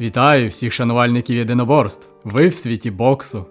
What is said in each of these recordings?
Вітаю всіх шанувальників єдиноборств. Ви в світі боксу.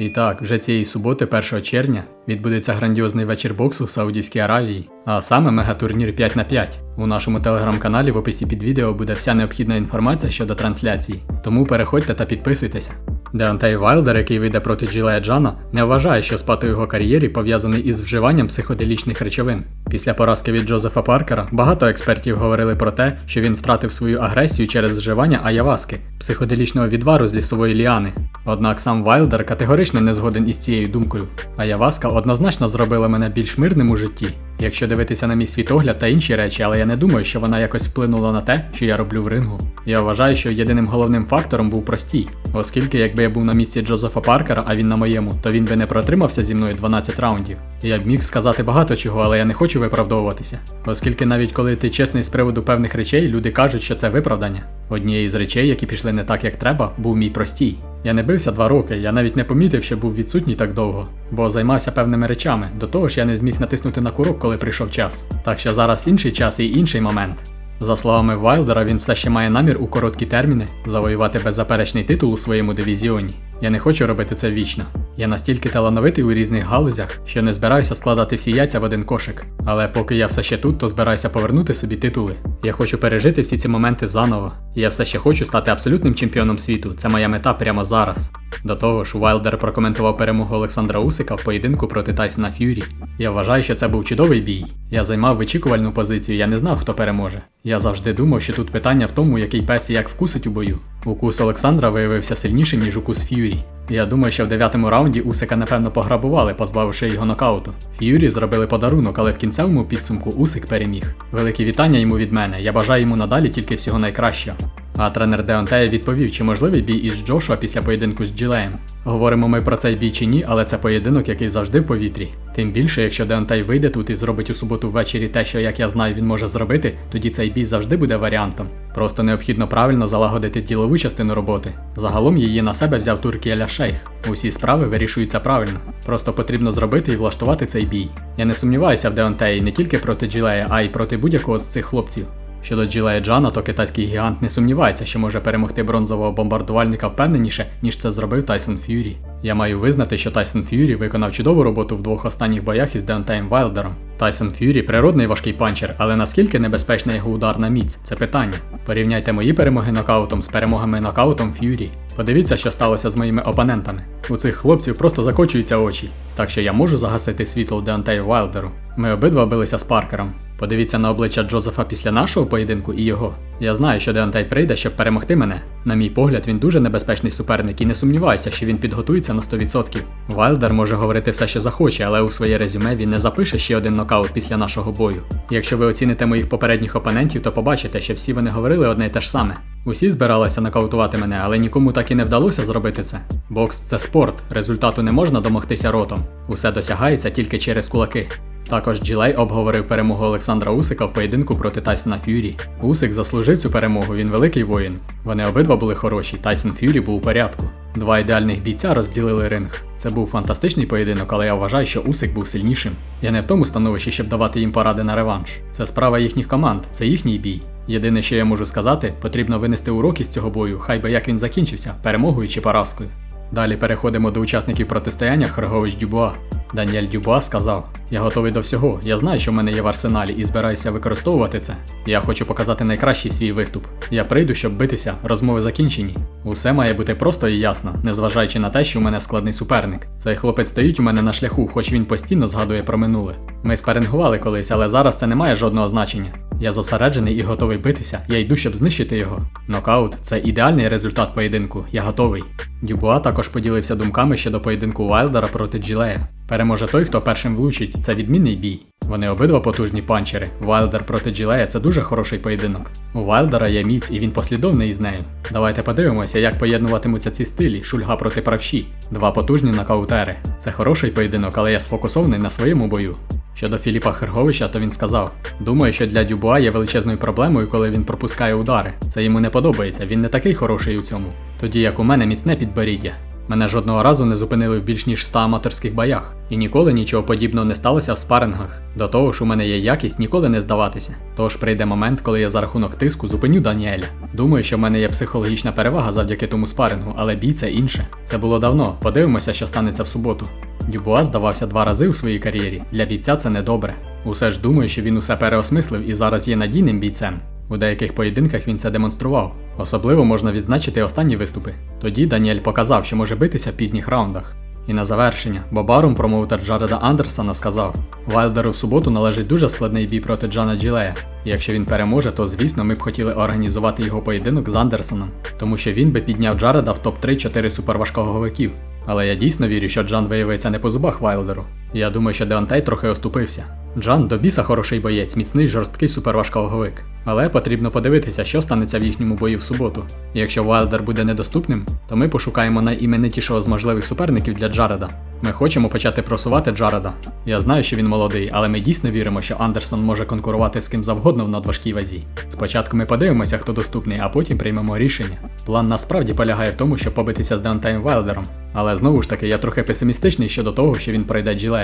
І так, вже цієї суботи, 1 червня, відбудеться грандіозний вечір боксу в Саудівській Аравії, а саме мегатурнір 5 на 5 У нашому телеграм-каналі в описі під відео буде вся необхідна інформація щодо трансляції, тому переходьте та підписуйтеся. Деонтей Вайлдер, який вийде проти Джилея Джана, не вважає, що спад у його кар'єрі пов'язаний із вживанням психоделічних речовин. Після поразки від Джозефа Паркера багато експертів говорили про те, що він втратив свою агресію через вживання аяваски, психоделічного відвару з лісової ліани. Однак сам Вайлдер категорично не згоден із цією думкою. Аяваска однозначно зробила мене більш мирним у житті, якщо дивитися на мій світогляд та інші речі, але я не думаю, що вона якось вплинула на те, що я роблю в рингу. Я вважаю, що єдиним головним фактором був простій, оскільки якби я був на місці Джозефа Паркера, а він на моєму, то він би не протримався зі мною 12 раундів. Я б міг сказати багато чого, але я не хочу виправдовуватися. Оскільки навіть коли ти чесний з приводу певних речей, люди кажуть, що це виправдання. Однією з речей, які пішли не так, як треба, був мій простій. Я не бився два роки, я навіть не помітив, що був відсутній так довго, бо займався певними речами. До того ж, я не зміг натиснути на курок, коли прийшов час. Так що зараз інший час і інший момент. За словами Вайлдера, він все ще має намір у короткі терміни завоювати беззаперечний титул у своєму дивізіоні. Я не хочу робити це вічно. Я настільки талановитий у різних галузях, що не збираюся складати всі яйця в один кошик. Але поки я все ще тут, то збираюся повернути собі титули. Я хочу пережити всі ці моменти заново. Я все ще хочу стати абсолютним чемпіоном світу. Це моя мета прямо зараз. До того ж, Вайлдер прокоментував перемогу Олександра Усика в поєдинку проти Тайсона Ф'юрі. Я вважаю, що це був чудовий бій. Я займав вичікувальну позицію, я не знав, хто переможе. Я завжди думав, що тут питання в тому, який пес і як вкусить у бою. Укус Олександра виявився сильнішим, ніж укус Ф'юрі. Я думаю, що в дев'ятому раунді Усика напевно пограбували, позбавивши його нокауту. Ф'юрі зробили подарунок, але в кінцевому підсумку Усик переміг. Великі вітання йому від мене. Я бажаю йому надалі тільки всього найкращого. А тренер Деонтея відповів, чи можливий бій із Джошуа після поєдинку з Джилеєм. Говоримо ми про цей бій чи ні, але це поєдинок, який завжди в повітрі. Тим більше, якщо Деонтей вийде тут і зробить у суботу ввечері те, що як я знаю, він може зробити, тоді цей бій завжди буде варіантом. Просто необхідно правильно залагодити ділову частину роботи. Загалом її на себе взяв Туркіеля Шейх. Усі справи вирішуються правильно. Просто потрібно зробити і влаштувати цей бій. Я не сумніваюся в Деонтеї не тільки проти Джилея, а й проти будь-якого з цих хлопців. Щодо Джилея Джана, то китайський гігант не сумнівається, що може перемогти бронзового бомбардувальника впевненіше, ніж це зробив Тайсон Ф'юрі. Я маю визнати, що Тайсон Ф'юрі виконав чудову роботу в двох останніх боях із Деонтеєм Вайлдером. Тайсон Ф'юрі природний важкий панчер, але наскільки небезпечна його ударна міць це питання. Порівняйте мої перемоги нокаутом з перемогами нокаутом Ф'юрі. Подивіться, що сталося з моїми опонентами. У цих хлопців просто закочуються очі, так що я можу загасити світло Деонтею Вайлдеру. Ми обидва билися з Паркером. Подивіться на обличчя Джозефа після нашого поєдинку і його. Я знаю, що Деонтей прийде, щоб перемогти мене. На мій погляд, він дуже небезпечний суперник і не сумніваюся, що він підготується на 100%. Вайлдер може говорити все, що захоче, але у своє резюме він не запише ще один нокаут після нашого бою. Якщо ви оціните моїх попередніх опонентів, то побачите, що всі вони говорили одне й те ж саме. Усі збиралися нокаутувати мене, але нікому так і не вдалося зробити це. Бокс це спорт, результату не можна домогтися ротом. Усе досягається тільки через кулаки. Також Джилей обговорив перемогу Олександра Усика в поєдинку проти Тайсона Ф'юрі. Усик заслужив цю перемогу, він великий воїн. Вони обидва були хороші, Тайсон Ф'юрі був у порядку. Два ідеальних бійця розділили ринг. Це був фантастичний поєдинок, але я вважаю, що Усик був сильнішим. Я не в тому становищі, щоб давати їм поради на реванш. Це справа їхніх команд, це їхній бій. Єдине, що я можу сказати, потрібно винести уроки з цього бою, хай би як він закінчився, перемогою чи поразкою. Далі переходимо до учасників протистояння Хергович Дюбуа. Даніель Дюбуа сказав: Я готовий до всього. Я знаю, що в мене є в арсеналі, і збираюся використовувати це. Я хочу показати найкращий свій виступ. Я прийду, щоб битися, розмови закінчені. Усе має бути просто і ясно, незважаючи на те, що у мене складний суперник. Цей хлопець стоїть у мене на шляху, хоч він постійно згадує про минуле. Ми спарингували колись, але зараз це не має жодного значення. Я зосереджений і готовий битися. Я йду, щоб знищити його. Нокаут це ідеальний результат поєдинку. Я готовий. Дюбуа також поділився думками щодо поєдинку Вайлдера проти Джилея. Переможе той, хто першим влучить. Це відмінний бій. Вони обидва потужні панчери. Вайлдер проти Джилея це дуже хороший поєдинок. У Вайлдера є міць і він послідовний із нею. Давайте подивимося, як поєднуватимуться ці стилі шульга проти правші. Два потужні нокаутери. Це хороший поєдинок, але я сфокусований на своєму бою. Щодо Філіпа Херговича, то він сказав: Думаю, що для Дюбуа є величезною проблемою, коли він пропускає удари. Це йому не подобається, він не такий хороший у цьому. Тоді як у мене міцне підборіддя. Мене жодного разу не зупинили в більш ніж 100 аматорських боях, і ніколи нічого подібного не сталося в спарингах. До того ж, у мене є якість ніколи не здаватися. Тож прийде момент, коли я за рахунок тиску зупиню Даніеля. Думаю, що в мене є психологічна перевага завдяки тому спарингу, але бій це інше. Це було давно. Подивимося, що станеться в суботу. Дюбуа здавався два рази у своїй кар'єрі. Для бійця це недобре. Усе ж думаю, що він усе переосмислив і зараз є надійним бійцем. У деяких поєдинках він це демонстрував. Особливо можна відзначити останні виступи. Тоді Даніель показав, що може битися в пізніх раундах. І на завершення, Бобарум, промоутер Джареда Андерсона, сказав: Вайлдеру в суботу належить дуже складний бій проти Джана Джилея. І якщо він переможе, то звісно ми б хотіли організувати його поєдинок з Андерсоном, тому що він би підняв Джареда в топ-3 4 суперважковиковиків. Але я дійсно вірю, що Джан виявиться не по зубах Вайлдеру. Я думаю, що Деонтей трохи оступився. Джан до біса хороший боєць, міцний жорсткий суперважковиковик. Але потрібно подивитися, що станеться в їхньому бою в суботу. Якщо Вайлдер буде недоступним, то ми пошукаємо найіменитішого з можливих суперників для Джареда. Ми хочемо почати просувати Джареда. Я знаю, що він молодий, але ми дійсно віримо, що Андерсон може конкурувати з ким завгодно в надважкій вазі. Спочатку ми подивимося, хто доступний, а потім приймемо рішення. План насправді полягає в тому, щоб побитися з Деонтаєм Вайлдером. Але знову ж таки, я трохи песимістичний щодо того, що він пройде Джилея.